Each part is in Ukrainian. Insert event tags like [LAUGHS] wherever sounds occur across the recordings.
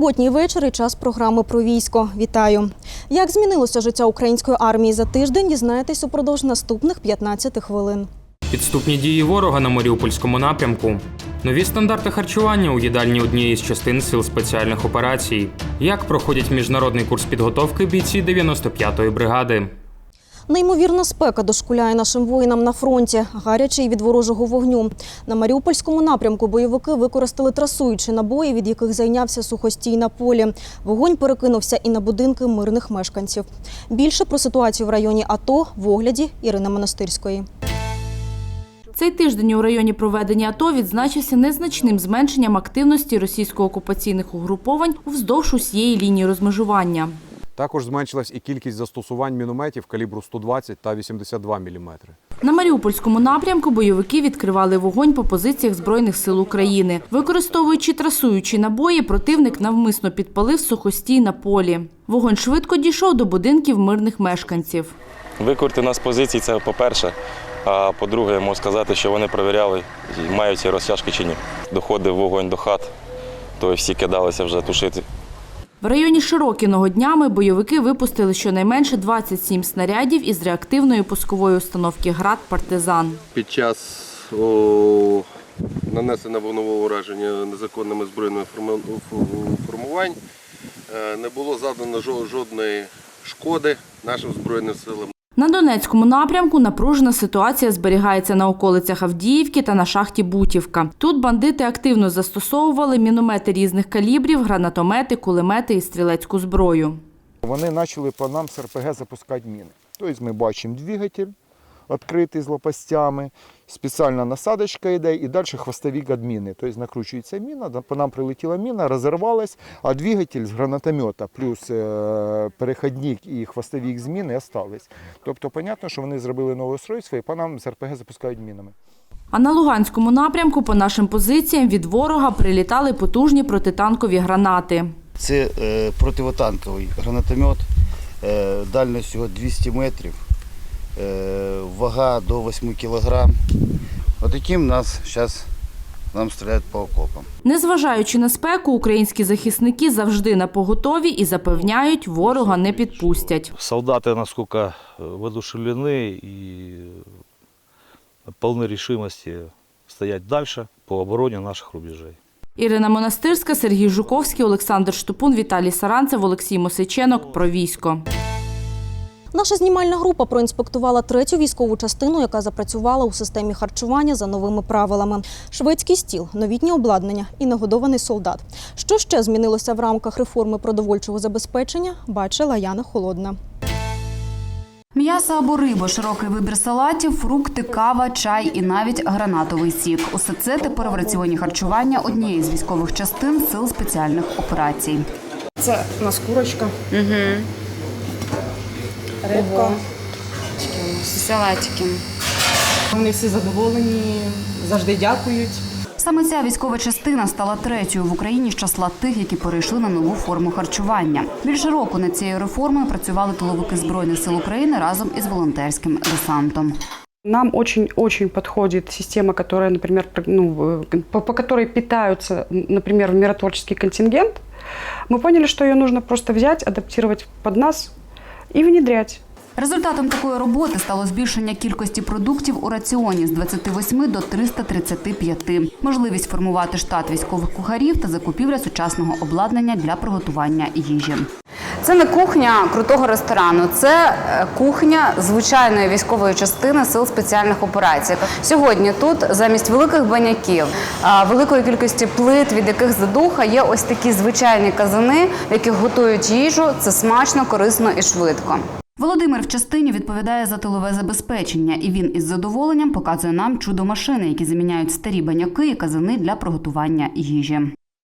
Суботній вечір і час програми про військо. Вітаю! Як змінилося життя української армії за тиждень, дізнаєтесь упродовж наступних 15 хвилин. Підступні дії ворога на Маріупольському напрямку. Нові стандарти харчування у їдальні однієї з частин сил спеціальних операцій. Як проходять міжнародний курс підготовки бійці 95-ї бригади. Неймовірна спека дошкуляє нашим воїнам на фронті, гарячий від ворожого вогню. На Маріупольському напрямку бойовики використали трасуючі набої, від яких зайнявся сухостій на полі. Вогонь перекинувся і на будинки мирних мешканців. Більше про ситуацію в районі АТО в огляді Ірини Монастирської. Цей тиждень у районі проведення АТО відзначився незначним зменшенням активності російсько-окупаційних угруповань вздовж усієї лінії розмежування. Також зменшилась і кількість застосувань мінометів калібру 120 та 82 мм. На Маріупольському напрямку бойовики відкривали вогонь по позиціях Збройних сил України. Використовуючи трасуючі набої, противник навмисно підпалив сухостій на полі. Вогонь швидко дійшов до будинків мирних мешканців. Викорти нас з позицій це по-перше. А по-друге, я можу сказати, що вони перевіряли, мають ці розтяжки чи ні. Доходив вогонь до хат, то всі кидалися вже тушити. В районі Широкіного днями бойовики випустили щонайменше 27 снарядів із реактивної пускової установки «Град Партизан». під час о, нанесення вогнового ураження незаконними збройними формувань е, не було завдано жодної шкоди нашим збройним силам. На Донецькому напрямку напружена ситуація зберігається на околицях Авдіївки та на шахті Бутівка. Тут бандити активно застосовували міномети різних калібрів, гранатомети, кулемети і стрілецьку зброю. Вони почали по нам з РПГ запускати міни. Тобто ми бачимо двигатель відкритий з лопастями, спеціальна насадочка йде і далі хвостові адміни. Тобто накручується міна, по нам прилетіла міна, розірвалась, а двигатель з гранатомета плюс е, перехідник і хвостовік з міни остались. Тобто, зрозуміло, що вони зробили нове устройство і по нам з РПГ запускають мінами. А на Луганському напрямку по нашим позиціям від ворога прилітали потужні протитанкові гранати. Це е, противотанковий гранатомет е, дальністю 200 метрів, вага до 8 кілограм. Отаким нас зараз нам стріляють по окопам. Незважаючи на спеку, українські захисники завжди на поготові і запевняють, ворога не підпустять. Солдаты насколько э, воодушевлены и полны решимости стоять дальше по обороне наших рубежей. Ірина Монастирська, Сергій Жуковський, Олександр Штупун, Віталій Саранцев, Олексій Мосиченок. Про військо. Наша знімальна група проінспектувала третю військову частину, яка запрацювала у системі харчування за новими правилами. Шведський стіл, новітнє обладнання і нагодований солдат. Що ще змінилося в рамках реформи продовольчого забезпечення, бачила Яна Холодна. М'ясо або риба, широкий вибір салатів, фрукти, кава, чай і навіть гранатовий сік. Усе це тепер в раціоні харчування однієї з військових частин сил спеціальних операцій. Це у нас курочка. Угу. Рибка. Салатики. Вони всі задоволені, завжди дякують. Саме ця військова частина стала третьою в Україні з числа тих, які перейшли на нову форму харчування. Більше року над цією реформою працювали тиловики збройних сил України разом із волонтерським десантом. Нам очень-очень подходит система, которая, например, пр- ну, по, по которой питаются, например, миротворческий контингент. Мы поняли, что ее нужно просто взять, адаптировать под нас и внедрять. Результатом такої роботи стало збільшення кількості продуктів у раціоні з 28 до 335, можливість формувати штат військових кухарів та закупівля сучасного обладнання для приготування їжі. Це не кухня крутого ресторану, це е, кухня звичайної військової частини сил спеціальних операцій. Сьогодні тут замість великих баняків, великої кількості плит, від яких задуха, є ось такі звичайні казани, в яких готують їжу. Це смачно, корисно і швидко. Володимир в частині відповідає за тилове забезпечення, і він із задоволенням показує нам чудо машини, які заміняють старі баняки і казани для приготування їжі.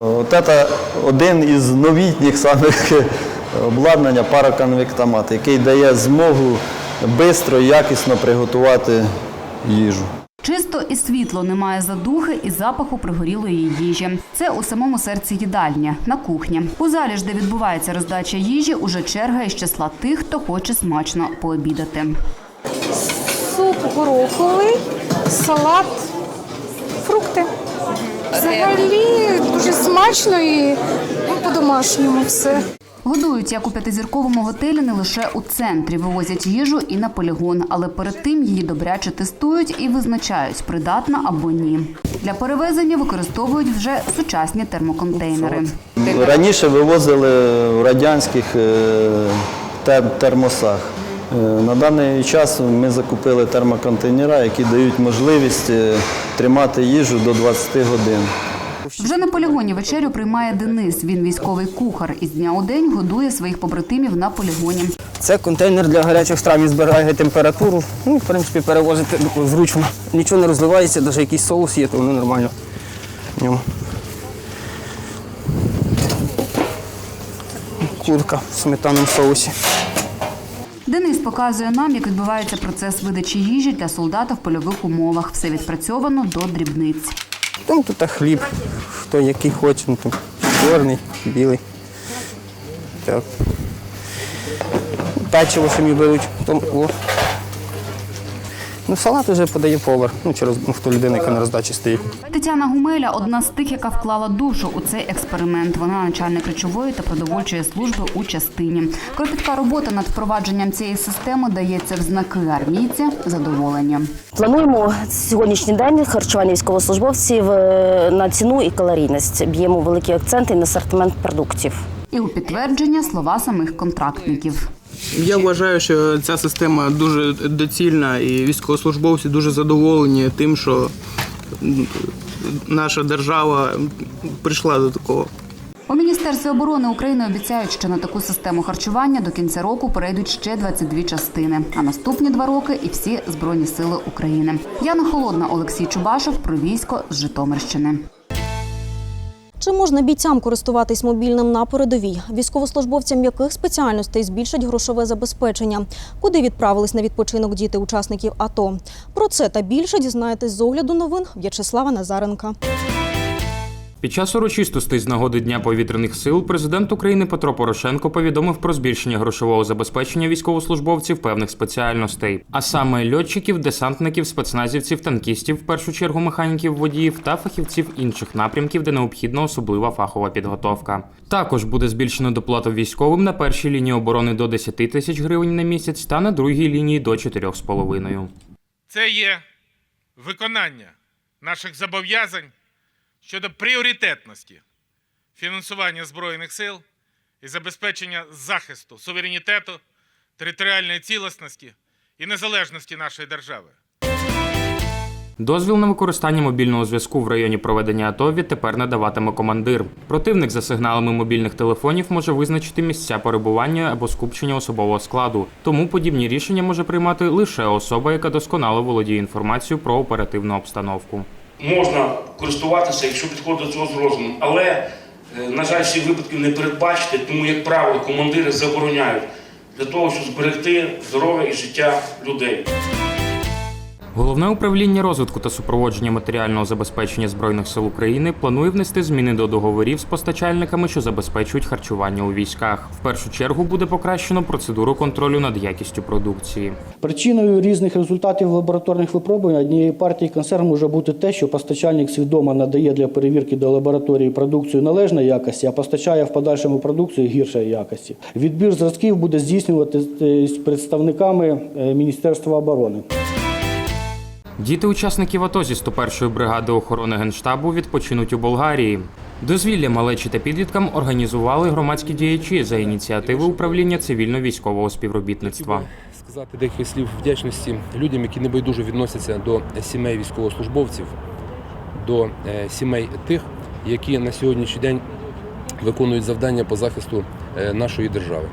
От це один із новітніх самих обладнання параконвектомат, який дає змогу швидко і якісно приготувати їжу. Чисто і світло, немає задухи і запаху пригорілої їжі. Це у самому серці їдальні на кухні. У залі ж, де відбувається роздача їжі, уже черга із числа тих, хто хоче смачно пообідати. Суп гороховий, салат, фрукти. Взагалі дуже смачно і по-домашньому все. Годують, як у п'ятизірковому готелі, не лише у центрі. Вивозять їжу і на полігон, але перед тим її добряче тестують і визначають, придатна або ні. Для перевезення використовують вже сучасні термоконтейнери. Раніше вивозили в радянських е, термосах. Е, На даний час ми закупили термоконтейнери, які дають можливість е, тримати їжу до 20 годин. Вже на полігоні вечерю приймає Денис. Він військовий кухар. Із дня у день годує своїх побратимів на полігоні. Це контейнер для гарячих страв, він зберігає температуру. Ну, в принципі, перевозити зручно. Нічого не розливається, навіть якийсь соус є, то воно нормально. в ньому. Курка в сметаному соусі. Денис показує нам, як відбувається процес видачі їжі для солдата в польових умовах. Все відпрацьовано до дрібниць. Там тут хліб, хто який хоче, ну, там, чорний, білий. Так. Печиво самі беруть. Там, о. Ну, салат вже подає повар, ну, через ну, хто людина, яка на роздачі стоїть. Тетяна Гумеля одна з тих, яка вклала душу у цей експеримент. Вона начальник речової та продовольчої служби у частині. Кропітка робота над впровадженням цієї системи дається в знаки армійці задоволення. Плануємо сьогоднішній день харчування військовослужбовців е, на ціну і калорійність. Б'ємо великі акценти на асортимент продуктів. І у підтвердження слова самих контрактників. Я вважаю, що ця система дуже доцільна і військовослужбовці дуже задоволені тим, що наша держава прийшла до такого. У міністерстві оборони України обіцяють, що на таку систему харчування до кінця року перейдуть ще 22 частини. А наступні два роки і всі збройні сили України. Яна Холодна, Олексій Чубашев про військо з Житомирщини. Чи можна бійцям користуватись мобільним на передовій? Військовослужбовцям яких спеціальностей збільшать грошове забезпечення? Куди відправились на відпочинок діти учасників АТО? Про це та більше дізнаєтесь з огляду новин В'ячеслава Назаренка. Під час урочистостей з нагоди Дня повітряних сил президент України Петро Порошенко повідомив про збільшення грошового забезпечення військовослужбовців певних спеціальностей, а саме льотчиків, десантників, спецназівців, танкістів, в першу чергу механіків, водіїв та фахівців інших напрямків, де необхідна особлива фахова підготовка. Також буде збільшено доплату військовим на першій лінії оборони до 10 тисяч гривень на місяць та на другій лінії до 4,5. Це є виконання наших зобов'язань щодо пріоритетності фінансування Збройних сил і забезпечення захисту суверенітету, територіальної цілісності і незалежності нашої держави. Дозвіл на використання мобільного зв'язку в районі проведення АТО відтепер надаватиме командир. Противник за сигналами мобільних телефонів може визначити місця перебування або скупчення особового складу. Тому подібні рішення може приймати лише особа, яка досконало володіє інформацією про оперативну обстановку. Можна користуватися, якщо підходить до цього з розумом. Але, е, на жаль, всі випадки не передбачити, тому, як правило, командири забороняють для того, щоб зберегти здоров'я і життя людей. Головне управління розвитку та супроводження матеріального забезпечення збройних сил України планує внести зміни до договорів з постачальниками, що забезпечують харчування у військах. В першу чергу буде покращено процедуру контролю над якістю продукції. Причиною різних результатів лабораторних випробувань однієї партії консерв може бути те, що постачальник свідомо надає для перевірки до лабораторії продукцію належної якості, а постачає в подальшому продукцію гіршої якості. Відбір зразків буде здійснюватися з представниками е, Міністерства оборони. Діти учасників АТО зі 101-ї бригади охорони генштабу відпочинуть у Болгарії. Дозвілля малечі та підліткам організували громадські діячі за ініціативи управління цивільно-військового співробітництва. сказати декілька слів вдячності людям, які небайдуже відносяться до сімей військовослужбовців, до е, сімей тих, які на сьогоднішній день виконують завдання по захисту е, нашої держави.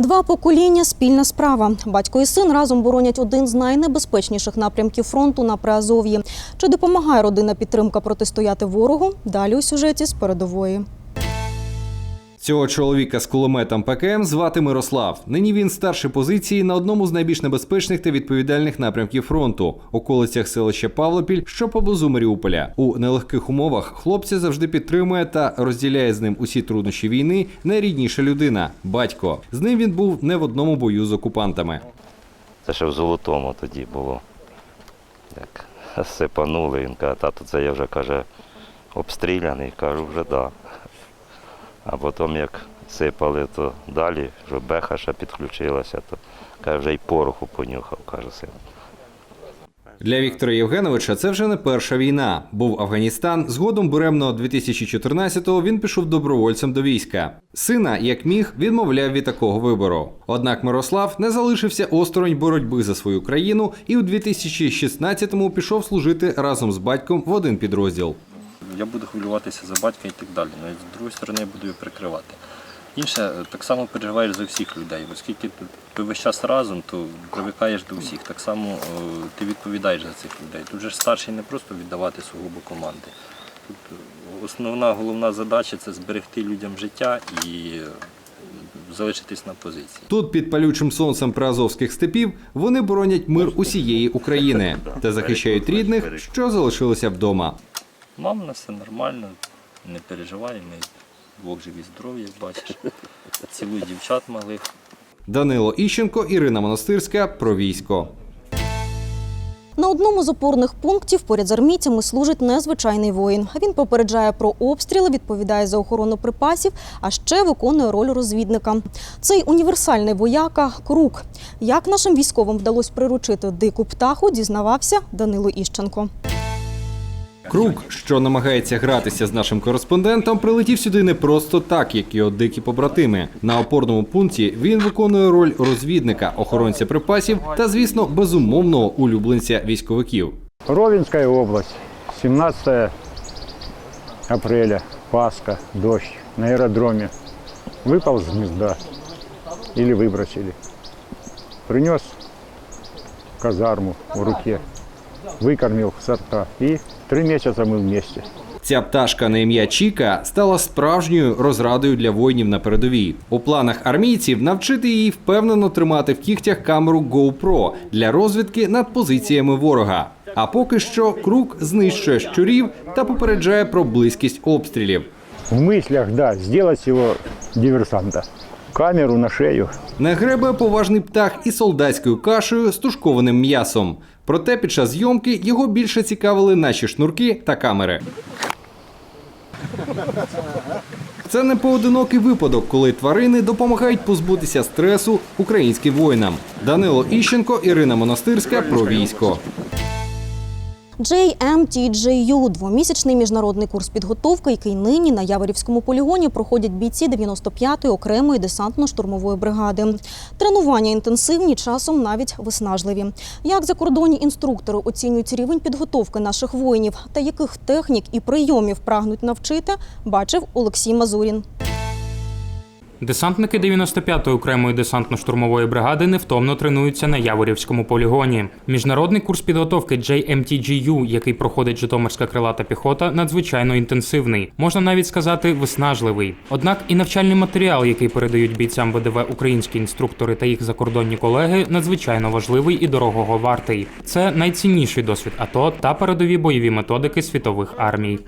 Два покоління спільна справа. Батько і син разом боронять один з найнебезпечніших напрямків фронту на Приазов'ї. Чи допомагає родина підтримка протистояти ворогу? Далі у сюжеті з передової. Цього чоловіка з кулеметом ПКМ звати Мирослав. Нині він старший позиції на одному з найбільш небезпечних та відповідальних напрямків фронту околицях селища Павлопіль, що поблизу Маріуполя. У нелегких умовах хлопця завжди підтримує та розділяє з ним усі трудності війни найрідніша людина батько. З ним він був не в одному бою з окупантами. Це ще в золотому тоді було. Як сипанули, він каже, тату, це я вже каже, обстріляний, кажу, вже да. А потім як сипали, то далі, вже беха підключилася, то каже, вже й пороху понюхав, каже син. Для Віктора Євгеновича це вже не перша війна. Був Афганістан. Згодом буремно 2014-го він пішов добровольцем до війська. Сина, як міг, відмовляв від такого вибору. Однак Мирослав не залишився осторонь боротьби за свою країну і у 2016-му пішов служити разом з батьком в один підрозділ. Я буду хвилюватися за батька і так далі. Навіть з другої сторони я буду його прикривати. Інше, так само переживаєш за всіх людей, оскільки ти, весь час разом, то привикаєш до всіх. Так само е, ти відповідаєш за цих людей. Тут же старший не просто віддавати сугубо команди. Тут е, основна головна задача це зберегти людям життя і е, залишитись на позиції. Тут під палючим сонцем приазовських степів вони боронять мир усієї України [LAUGHS] та захищають рідних, що залишилися вдома. Мам, у нас все нормально, не переживай, ми двох живі здорові, як бачиш. Цілуй дівчат малих. Данило Іщенко, Ірина Монастирська про військо. На одному з опорних пунктів поряд з армійцями служить незвичайний воїн. Він попереджає про обстріли, відповідає за охорону припасів, а ще виконує роль розвідника. Цей універсальний вояка крук. Як нашим військовим вдалося приручити дику птаху, дізнавався Данило Іщенко. Крук, що намагається гратися з нашим кореспондентом, прилетів сюди не просто так, як його дикі побратими. На опорному пункті він виконує роль розвідника, охоронця припасів та, звісно, безумовного улюбленця військовиків. Ровенская область, 17 апреля, Пасха, дождь на аэродроме. Выпал с гнезда или выбросили. Принес казарму в руке, выкормил сорта. И три месяца мы вместе. Ця пташка на ім'я Чіка стала справжньою розрадою для воїнів на передовій. У планах армійців навчити її впевнено тримати в кігтях камеру GoPro для розвідки над позиціями ворога. А поки що крук знищує щурів та попереджає про близькість обстрілів. В мыслях, да, сделать его диверсанта. Камеру на шею. Не гребе поважний птах і солдатською кашею з тушкованим м'ясом. Проте під час зйомки його більше цікавили наші шнурки та камери. Це не поодинокий випадок, коли тварини допомагають позбутися стресу українським воїнам. Данило Іщенко, Ірина Монастирська про військо. JMTJU – двомісячний міжнародний курс підготовки, який нині на Яворівському полігоні проходять бійці 95-ї окремої десантно-штурмової бригади. Тренування інтенсивні, часом навіть виснажливі. Як закордонні інструктори оцінюють рівень підготовки наших воїнів та яких технік і прийомів прагнуть навчити, бачив Олексій Мазурін. Десантники 95-ї окремої десантно-штурмової бригади невтомно тренуються на Яворівському полігоні. Міжнародний курс підготовки JMTGU, який проходить Житомирська крилата піхота, надзвичайно інтенсивний, можна навіть сказати, виснажливий. Однак і навчальний матеріал, який передають бійцям ВДВ українські інструктори та їх закордонні колеги, надзвичайно важливий і дорогого вартий. Це найцінніший досвід АТО та передові бойові методики світових армій.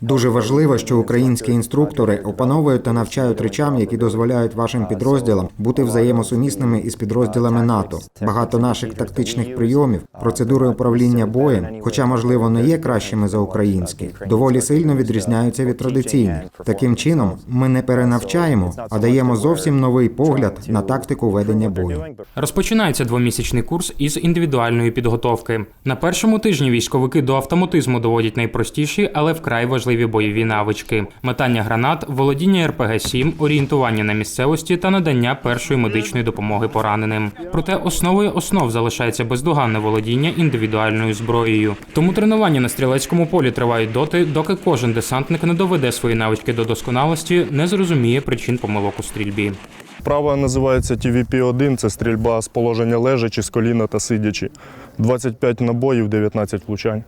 Дуже важливо, що українські інструктори опановують та навчають речам, які дозволяють вашим підрозділам бути взаємосумісними із підрозділами НАТО. Багато наших тактичних прийомів, процедури управління боєм, хоча можливо не є кращими за українські, доволі сильно відрізняються від традиційних. Таким чином, ми не перенавчаємо, а даємо зовсім новий погляд на тактику ведення бою. Розпочинається двомісячний курс із індивідуальної підготовки. На першому тижні військовики до автоматизму доводять найпростіші, але вкрай важливі бойові навички: метання гранат, володіння РПГ-7, орієнтування на місцевості та надання першої медичної допомоги пораненим. Проте основою основ залишається бездоганне володіння індивідуальною зброєю. Тому тренування на стрілецькому полі тривають доти, доки кожен десантник не доведе свої навички до досконалості, не зрозуміє причин помилок у стрільбі. Вправа називається TVP-1, це стрільба з положення лежачи, з коліна та сидячи. 25 набоїв, 19 влучань.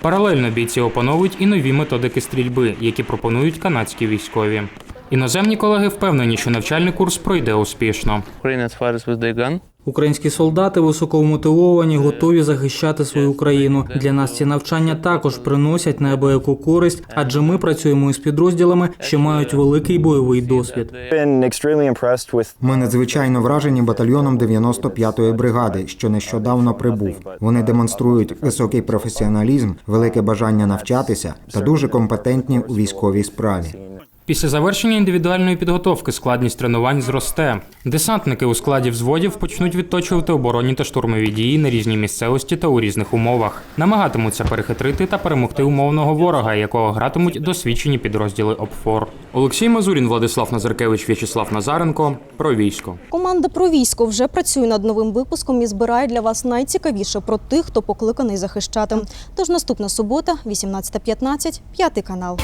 Паралельно бійці опановують і нові методики стрільби, які пропонують канадські військові. Іноземні колеги впевнені, що навчальний курс пройде успішно. Українські солдати високомотивовані, готові захищати свою країну. Для нас ці навчання також приносять неабияку користь, адже ми працюємо із підрозділами, що мають великий бойовий досвід. Ми надзвичайно вражені батальйоном 95-ї бригади, що нещодавно прибув. Вони демонструють високий професіоналізм, велике бажання навчатися та дуже компетентні у військовій справі. Після завершення індивідуальної підготовки складність тренувань зросте. Десантники у складі взводів почнуть відточувати оборонні та штурмові дії на різній місцевості та у різних умовах. Намагатимуться перехитрити та перемогти умовного ворога, якого гратимуть досвідчені підрозділи ОПФОР. Олексій Мазурін, Владислав Назаркевич, В'ячеслав Назаренко. Про військо. Команда про військо вже працює над новим випуском і збирає для вас найцікавіше про тих, хто покликаний захищати. Тож наступна субота, 18.15, п'ятий канал.